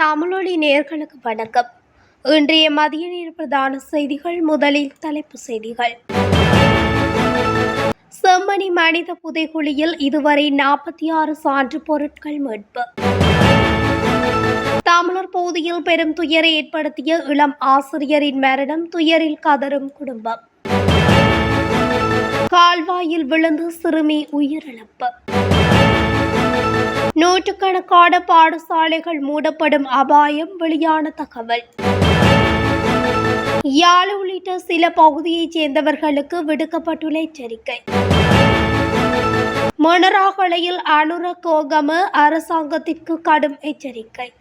தமிழொலி நேர்களுக்கு வணக்கம். இன்றைய மதிய நேர பிரதான செய்திகள் முதலில் தலைப்பு செய்திகள். செம்மணி மனித புதைகுழியில் இதுவரை நாற்பத்தி ஆறு சான்று பொருட்கள் மீட்பு. தமிழர் பகுதியில் பெரும் துயரை ஏற்படுத்திய இளம் ஆசிரியரின் மரணம் துயரில் கதறும் குடும்பம். கால்வாயில் விழுந்து சிறுமி உயிரிழப்பு. நூற்றுக்கணக்கான பாடசாலைகள் மூடப்படும் அபாயம் வெளியான தகவல். யாழ் உள்ளிட்ட சில பகுதியைச் சேர்ந்தவர்களுக்கு விடுக்கப்பட்டுள்ள எச்சரிக்கை. மொனராகலையில் அனுர கோகம அரசாங்கத்திற்கு கடும் எச்சரிக்கை.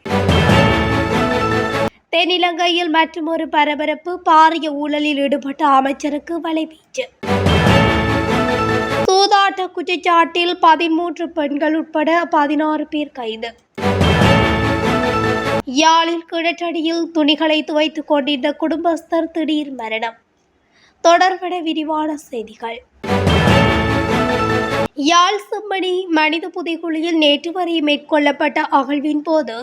தென்னிலங்கையில் மற்றொரு பரபரப்பு பாரிய ஊழலில் ஈடுபட்ட அமைச்சருக்கு வலைவீச்சு. சூதாட்ட குற்றச்சாட்டில் பதிமூன்று பெண்கள் உட்பட பதினாறு பேர் கைது. யாழில் கிணற்றடியில் துணிகளை துவைத்துக் கொண்டிருந்த குடும்பஸ்தர் திடீர் மரணம். தொடர்பட விரிவான செய்திகள். யாழ் செம்மணி மனித புதைகுழியில் நேற்று வரை மேற்கொள்ளப்பட்ட அகழ்வின் போது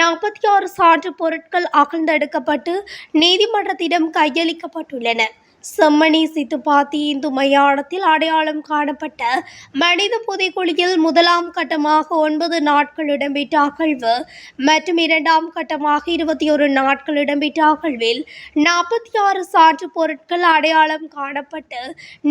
நாற்பத்தி ஆறு சான்று பொருட்கள் அகழ்ந்தெடுக்கப்பட்டு நீதிமன்றத்திடம் கையளிக்கப்பட்டுள்ளன. செம்மணி சித்துப்பாத்தி இந்து மயானத்தில் அடையாளம் காணப்பட்ட மனித புதைக்குழியில் முதலாம் கட்டமாக ஒன்பது நாட்கள் இடம்பெற்ற அகழ்வு மற்றும் இரண்டாம் கட்டமாக இருபத்தி ஒரு நாட்கள் இடம்பெற்ற அகழ்வில் நாற்பத்தி ஆறு சான்று பொருட்கள் அடையாளம் காணப்பட்டு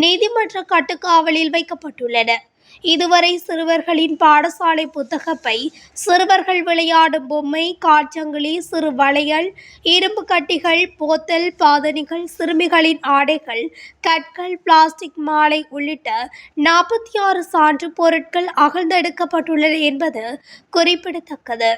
நீதிமன்ற கட்டுக்காவலில் வைக்கப்பட்டுள்ளன. இதுவரை சிறுவர்களின் பாடசாலை புத்தகப்பை சிறுவர்கள் விளையாடும் பொம்மை காற்றங்கிளி சிறு வளையல் இரும்பு கட்டிகள் போத்தல் பாதணிகள் சிறுமிகளின் ஆடைகள் கற்கள் பிளாஸ்டிக் மாலை உள்ளிட்ட நாற்பத்தி ஆறு சான்று பொருட்கள் அகழ்ந்தெடுக்கப்பட்டுள்ளன என்பது குறிப்பிடத்தக்கது.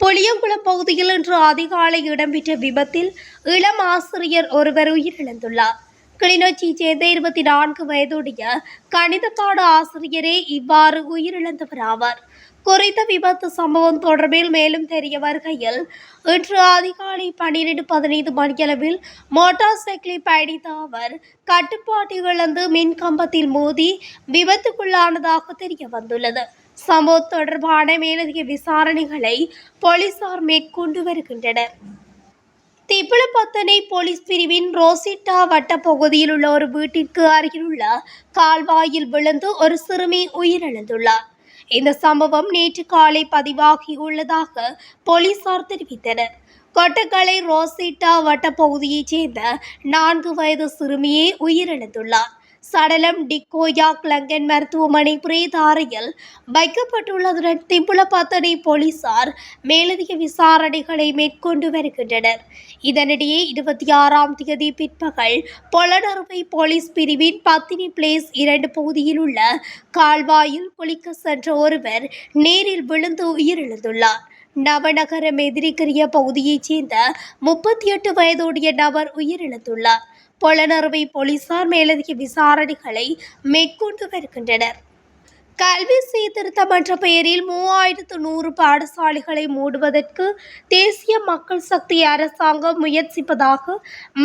புளியங்குளம் பகுதியில் இன்று அதிகாலை இடம்பெற்ற விபத்தில் இளம் ஆசிரியர் ஒருவர் உயிரிழந்துள்ளார். கிளிநொச்சி சேர்ந்த இருபத்தி நான்கு வயதுடைய கணித பாட ஆசிரியரே இவ்வாறு உயிரிழந்தவர் ஆவார் குறித்த விபத்து சம்பவம் தொடர்பில் மேலும் தெரிய வருகையில் இன்று அதிகாலை பன்னிரண்டு பதினைந்து மணியளவில் மோட்டார் சைக்கிளில் பயணித்த அவர் கட்டுப்பாட்டை இழந்து மின் கம்பத்தில் மோதி விபத்துக்குள்ளானதாக தெரிய வந்துள்ளது. சம்பவம் தொடர்பான மேலதிக விசாரணைகளை போலீசார் மேற்கொண்டு வருகின்றனர். திப்பிளப்பத்தனை போலீஸ் பிரிவின் ரோசிட்டா வட்ட பகுதியில் உள்ள ஒரு வீட்டிற்கு அருகிலுள்ள கால்வாயில் விழுந்து ஒரு சிறுமி உயிரிழந்துள்ளார். இந்த சம்பவம் நேற்று காலை பதிவாகியுள்ளதாக போலீசார் தெரிவித்தனர். கொட்டக்கலை ரோசிட்டா வட்ட பகுதியைச் சேர்ந்த நான்கு வயது சிறுமியே உயிரிழந்துள்ளார். சடலம் டிக்கோயா கிளங்கன் மருத்துவமனை பிரேதாரையில் வைக்கப்பட்டுள்ளதுடன் திம்புலப்பத்தனை போலீசார் மேலதிக விசாரணைகளை மேற்கொண்டு வருகின்றனர். இதனிடையே இருபத்தி ஆறாம் தேதி பிற்பகல் பொலனறுவை போலீஸ் பிரிவின் பத்தினி பிளேஸ் இரண்டு பகுதியில் உள்ள கால்வாயில் குளிக்க சென்ற ஒருவர் நேரில் விழுந்து உயிரிழந்துள்ளார். நவநகரம் எதிரிக்கரிய பகுதியைச் சேர்ந்த முப்பத்தி எட்டு வயதுடைய நபர் உயிரிழந்துள்ளார். பொலனறுவை போலீசார் மேலதிக விசாரணைகளை மேற்கொண்டு வருகின்றனர் கல்வி சீர்திருத்தம் என்ற பெயரில் மூவாயிரத்து நூறு பாடசாலைகளை மூடுவதற்கு தேசிய மக்கள் சக்தி அரசாங்கம் முயற்சிப்பதாக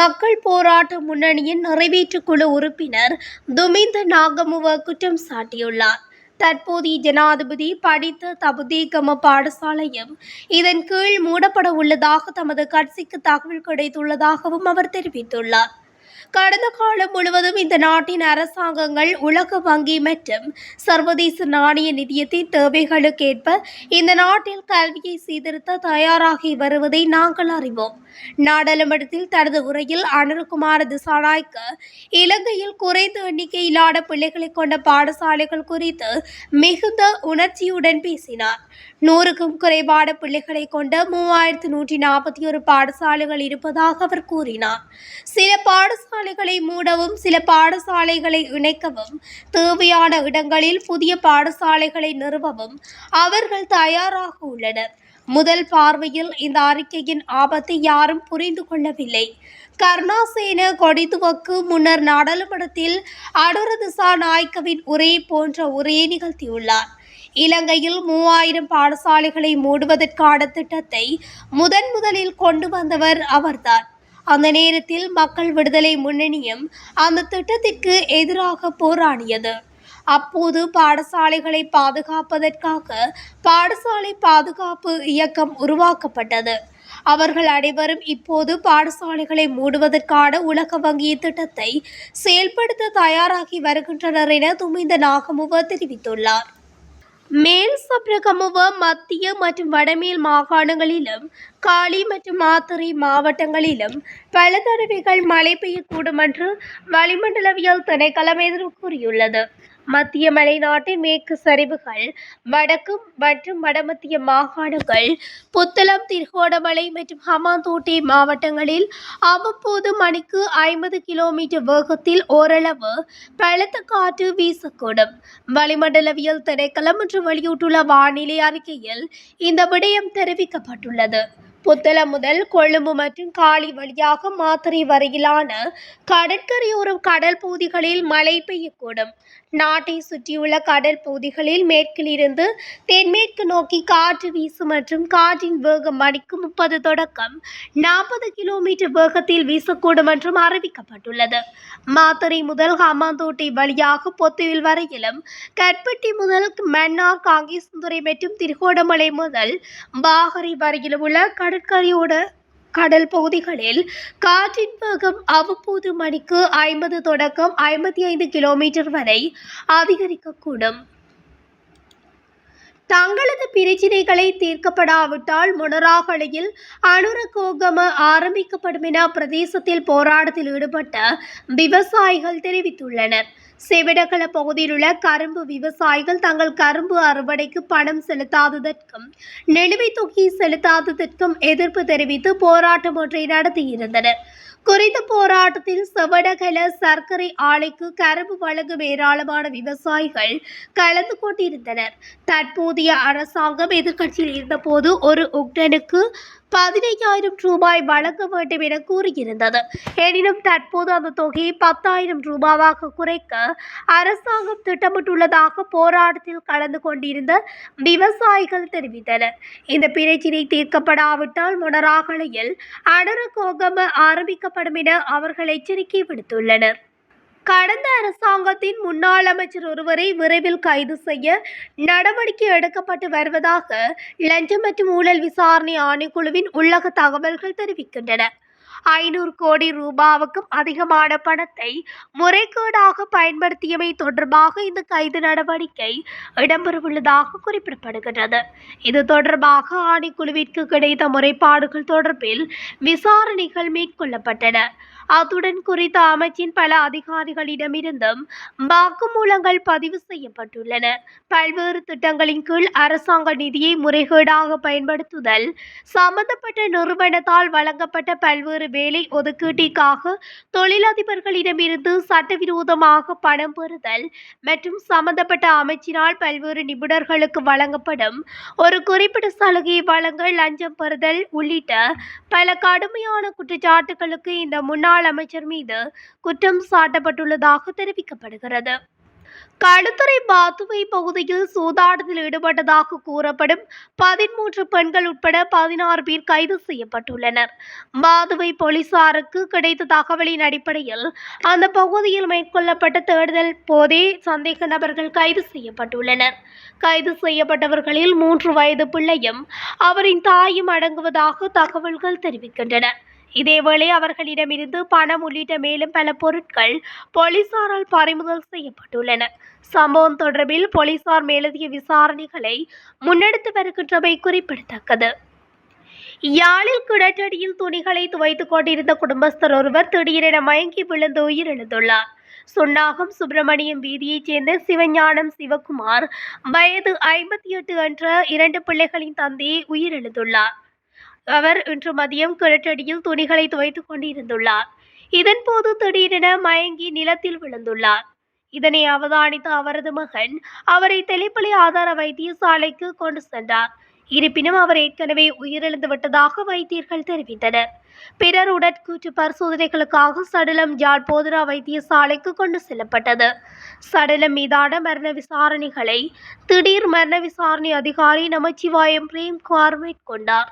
மக்கள் போராட்ட முன்னணியின் நிறைவேற்றுக் குழு உறுப்பினர் துமிந்த நாகமுவ குற்றம் சாட்டியுள்ளார். தற்போதைய ஜனாதிபதி படித்த தபுதேகம பாடசாலையும் இதன் கீழ் மூடப்பட உள்ளதாக தமது கட்சிக்கு தகவல் கிடைத்துள்ளதாகவும் அவர் தெரிவித்துள்ளார். கடந்த காலம் முழுவதும் இந்த நாட்டின் அரசாங்கங்கள் உலக வங்கி மற்றும் சர்வதேச நாணய நிதியத்தின் தேவைகளுக்கேற்ப இந்த நாட்டில் கல்வியை சீர்திருத்த தயாராகி வருவதை நாங்கள் அறிவோம். நாடாளுமன்றத்தில் தனது உரையில் அனுரகுமார திசாநாய்க்கு இலங்கையில் குறைந்த எண்ணிக்கையிலான பிள்ளைகளை கொண்ட பாடசாலைகள் குறித்து மிகுந்த உணர்ச்சியுடன் பேசினார். நூறுக்கும் குறைபாட பிள்ளைகளை கொண்ட மூவாயிரத்து நூற்றி நாற்பத்தி ஒரு பாடசாலைகள் இருப்பதாக அவர் கூறினார். சில பாடசாலை பாடசாலைகளை மூடவும் சில பாடசாலைகளை இணைக்கவும் தேவையான இடங்களில் புதிய பாடசாலைகளை நிறுவவும் அவர்கள் தயாராக உள்ளனர். முதல் பார்வையில் இந்த அறிக்கையின் ஆபத்தை யாரும் புரிந்து கொள்ளவில்லை. கருணாசேன கொடிதுவக்கு முன்னர் நாடாளுமன்றத்தில் அனுர திசா நாயக்கவின் உரையை போன்ற உரையை நிகழ்த்தியுள்ளார். இலங்கையில் மூவாயிரம் பாடசாலைகளை மூடுவதற்கான திட்டத்தை முதன் முதலில் கொண்டு வந்தவர் அவர்தான். அந்த நேரத்தில் மக்கள் விடுதலை முன்னணியும் அந்த திட்டத்திற்கு எதிராக போராடியது. அப்போது பாடசாலைகளை பாதுகாப்பதற்காக பாடசாலை பாதுகாப்பு இயக்கம் உருவாக்கப்பட்டது. அவர்கள் அனைவரும் இப்போது பாடசாலைகளை மூடுவதற்கான உலக வங்கி திட்டத்தை செயல்படுத்த தயாராகி வருகின்றனர் என துமிந்த நாகமுவ தெரிவித்துள்ளார். மேல் சப்ரகமுவ மத்திய மற்றும் வடமேல் மாகாணங்களிலும் காளி மற்றும் மாத்தறை மாவட்டங்களிலும் பல தடவைகள் மழை பெய்யக்கூடும் என்று வளிமண்டலவியல் திணைக்களம் எதிர்வு கூறியுள்ளது மத்திய மலைநாட்டின் மேற்கு சரிவுகள் வடக்கு மற்றும் வடமத்திய மாகாணங்கள் புத்தளம் திருகோணமலை மற்றும் ஹமாந்தோட்டை மாவட்டங்களில் அவ்வப்போது மணிக்கு ஐம்பது கிலோமீட்டர் வேகத்தில் ஓரளவு பலத்த காற்று வீசக்கூடும். வளிமண்டலவியல் திணைக்களம் மற்றும் வெளியிட்டுள்ள வானிலை அறிக்கையில் இந்த விடயம் தெரிவிக்கப்பட்டுள்ளது. புத்தளம் முதல் கொழும்பு மற்றும் காலி வழியாக மாத்திரை வரையிலான கடற்கரையோரம் கடல் பகுதிகளில் மழை பெய்யக்கூடும். நாட்டை சுற்றியுள்ள கடல் பகுதிகளில் மேற்கிலிருந்து தென்மேற்கு நோக்கி காற்று வீசும் மற்றும் காற்றின் வேகம் மணிக்கு முப்பது தொடக்கம் நாற்பது கிலோமீட்டர் வேகத்தில் வீசக்கூடும் என்றும் அறிவிக்கப்பட்டுள்ளது. மாத்தரை முதல் ஹமாந்தோட்டை வழியாக பொத்துவில் வரையிலும் கட்பட்டி முதல் மன்னார் காங்கேசந்துறை மற்றும் திருகோணமலை முதல் பாகரை வரையிலும் உள்ள கடற்கரையோட கடல் பகுதிகளில் காற்றின் வேகம் அவ்வப்போது மணிக்கு ஐம்பது தொடக்கம் ஐம்பத்தி ஐந்து கிலோமீட்டர் வரை அதிகரிக்கக்கூடும். தங்களது பிரச்சினைகளை தீர்க்கப்படாவிட்டால் மொனராகலையில் அனுரகோகம ஆரம்பிக்கப்படும் என பிரதேசத்தில் போராட்டத்தில் ஈடுபட்ட விவசாயிகள் தெரிவித்துள்ளனர். செவிடகல பகுதியில் உள்ள கரும்பு விவசாயிகள் தங்கள் கரும்பு அறுவடைக்கு பணம் செலுத்தாததற்கும் நிலுவைத் தொகை செலுத்தாததற்கும் எதிர்ப்பு தெரிவித்து போராட்டம் ஒன்றை நடத்தியிருந்தனர். குறித்த போராட்டத்தில் செவடகல சர்க்கரை ஆலைக்கு கரும்பு வழங்கும் ஏராளமான விவசாயிகள் கலந்து கொண்டிருந்தனர். தற்போதைய அரசாங்கம் எதிர்க்கட்சியில் இருந்தபோது ஒரு உக்டனுக்கு பதினைஞ்சாயிரம் ரூபாய் வழங்க வேண்டும் என கூறியிருந்தது. எனினும் தற்போது அந்த தொகையை பத்தாயிரம் ரூபாவாக குறைக்க அரசாங்கம் திட்டமிட்டுள்ளதாக போராட்டத்தில் கலந்து கொண்டிருந்த விவசாயிகள் தெரிவித்தனர். இந்த பிரச்சினை தீர்க்கப்படாவிட்டால் மொனராகலையில் அடரகோகம ஆரம்பிக்கப்படும் என அவர்கள் எச்சரிக்கை விடுத்துள்ளனர். கடந்த அரசாங்கத்தின் முன்னாள் அமைச்சர் ஒருவரை விரைவில் கைது செய்ய நடவடிக்கை எடுக்கப்பட்டு வருவதாக லஞ்சம் மற்றும் ஊழல் விசாரணை ஆணைக்குழுவின் உள்ளக தகவல்கள் தெரிவிக்கின்றன. ஐநூறு கோடி ரூபாவுக்கும் அதிகமான பணத்தை முறைகேடாக பயன்படுத்தியமை தொடர்பாக இந்த கைது நடவடிக்கை இடம்பெறவுள்ளதாக குறிப்பிடப்படுகின்றது. இது தொடர்பாக ஆணைக்குழுவிற்கு கிடைத்த முறைப்பாடுகள் தொடர்பில் விசாரணைகள் மேற்கொள்ளப்பட்டன. அத்துடன் குறித்த அமைச்சின் பல அதிகாரிகளிடமிருந்தும் வாக்குமூலங்கள் பதிவு செய்யப்பட்டுள்ளன. பல்வேறு திட்டங்களின் கீழ் அரசாங்க நிதியை முறைகேடாக பயன்படுத்துதல் சம்பந்தப்பட்ட நிறுவனத்தால் வழங்கப்பட்ட பல்வேறு வேலை ஒதுக்கீட்டிற்காக தொழிலதிபர்களிடமிருந்து சட்டவிரோதமாக பணம் பெறுதல் மற்றும் சம்பந்தப்பட்ட அமைச்சினால் பல்வேறு நிபுணர்களுக்கு வழங்கப்படும் ஒரு குறிப்பிட்ட சலுகையை வழங்க லஞ்சம் பெறுதல் உள்ளிட்ட பல கடுமையான குற்றச்சாட்டுகளுக்கு இந்த முன்னாள் அமைச்சர் மீது குற்றம் சாட்டப்பட்டுள்ளதாக தெரிவிக்கப்படுகிறது. களுத்துறை பாத்துவை பகுதியில் சூதாட்டத்தில் ஈடுபட்டதாக கூறப்படும் பதிமூன்று பெண்கள் உட்பட பதினாறு பேர் கைது செய்யப்பட்டுள்ளனர் பாதுவை போலீசாருக்கு கிடைத்த தகவலின் அடிப்படையில் அந்த பகுதியில் மேற்கொள்ளப்பட்ட தேடுதல் போதே சந்தேக நபர்கள் கைது செய்யப்பட்டுள்ளனர் கைது செய்யப்பட்டவர்களில் மூன்று வயது பிள்ளையும் அவரின் தாயும் அடங்குவதாக தகவல்கள் தெரிவிக்கின்றன இதேவேளை அவர்களிடமிருந்து பணம் உள்ளிட்ட மேலும் பல பொருட்கள் போலீசாரால் பறிமுதல் செய்யப்பட்டுள்ளன. சம்பவம் தொடர்பில் போலீசார் மேலதிக விசாரணைகளை முன்னெடுத்து வருகின்றமை குறிப்பிடத்தக்கது. யாழில் கிணற்றடியில் துணிகளை துவைத்துக் கொண்டிருந்த குடும்பஸ்தர் ஒருவர் திடீரென மயங்கி விழுந்து உயிரிழந்துள்ளார். சுன்னாகம் சுப்பிரமணியம் வீதியைச் சேர்ந்த சிவஞானம் சிவகுமார் வயது ஐம்பத்தி எட்டு என்ற இரண்டு பிள்ளைகளின் தந்தையை உயிரிழந்துள்ளார். அவர் இன்று மதியம் கிழட்டடியில் துணிகளை துவைத்துக் கொண்டிருந்துள்ளார். இதன்போது திடீரென மயங்கி நிலத்தில் விழுந்துள்ளார். இதனை அவதானித்த அவரது மகன் அவரை தெளிப்பலி ஆதார வைத்தியசாலைக்கு கொண்டு சென்றார். இருப்பினும் அவர் ஏற்கனவே உயிரிழந்து விட்டதாக வைத்தியர்கள் தெரிவித்தனர். பிறர் உடற்கூற்று பரிசோதனைகளுக்காக சடலம் ஜாட்போதரா போதரா வைத்தியசாலைக்கு கொண்டு செல்லப்பட்டது. சடலம் மீதான மரண விசாரணைகளை திடீர் மரண விசாரணை அதிகாரி நமச்சிவாயம் பிரேம்குமார் மேற்கொண்டார்.